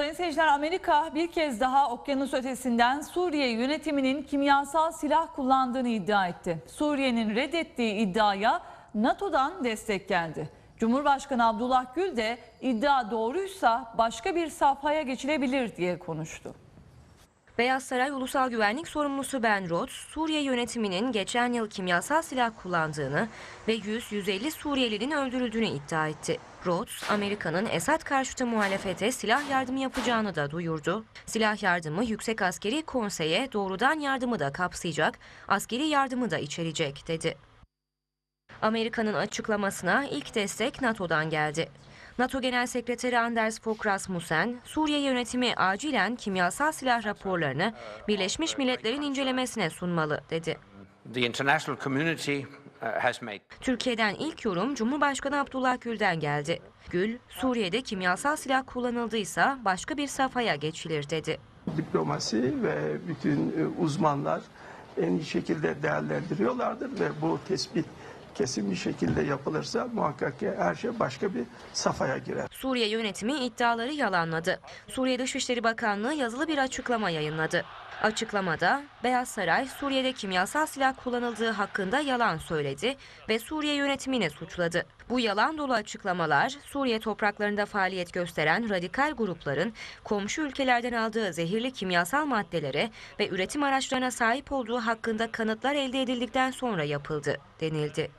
Sayın seyirciler Amerika bir kez daha okyanus ötesinden Suriye yönetiminin kimyasal silah kullandığını iddia etti. Suriye'nin reddettiği iddiaya NATO'dan destek geldi. Cumhurbaşkanı Abdullah Gül de iddia doğruysa başka bir safhaya geçilebilir diye konuştu. Beyaz Saray Ulusal Güvenlik Sorumlusu Ben Rhodes, Suriye yönetiminin geçen yıl kimyasal silah kullandığını ve 100-150 Suriyelinin öldürüldüğünü iddia etti. Rhodes, Amerika'nın Esad karşıtı muhalefete silah yardımı yapacağını da duyurdu. Silah yardımı Yüksek Askeri Konsey'e doğrudan yardımı da kapsayacak, askeri yardımı da içerecek dedi. Amerika'nın açıklamasına ilk destek NATO'dan geldi. NATO Genel Sekreteri Anders Fogh Rasmussen, Suriye yönetimi acilen kimyasal silah raporlarını Birleşmiş Milletler'in incelemesine sunmalı dedi. Uh, Türkiye'den ilk yorum Cumhurbaşkanı Abdullah Gül'den geldi. Gül, Suriye'de kimyasal silah kullanıldıysa başka bir safhaya geçilir dedi. diplomasi ve bütün e, uzmanlar en iyi şekilde değerlendiriyorlardır ve bu tespit kesin bir şekilde yapılırsa muhakkak ki her şey başka bir safhaya girer. Suriye yönetimi iddiaları yalanladı. Suriye Dışişleri Bakanlığı yazılı bir açıklama yayınladı. Açıklamada Beyaz Saray Suriye'de kimyasal silah kullanıldığı hakkında yalan söyledi ve Suriye yönetimini suçladı. Bu yalan dolu açıklamalar Suriye topraklarında faaliyet gösteren radikal grupların komşu ülkelerden aldığı zehirli kimyasal maddelere ve üretim araçlarına sahip olduğu hakkında kanıtlar elde edildikten sonra yapıldı denildi.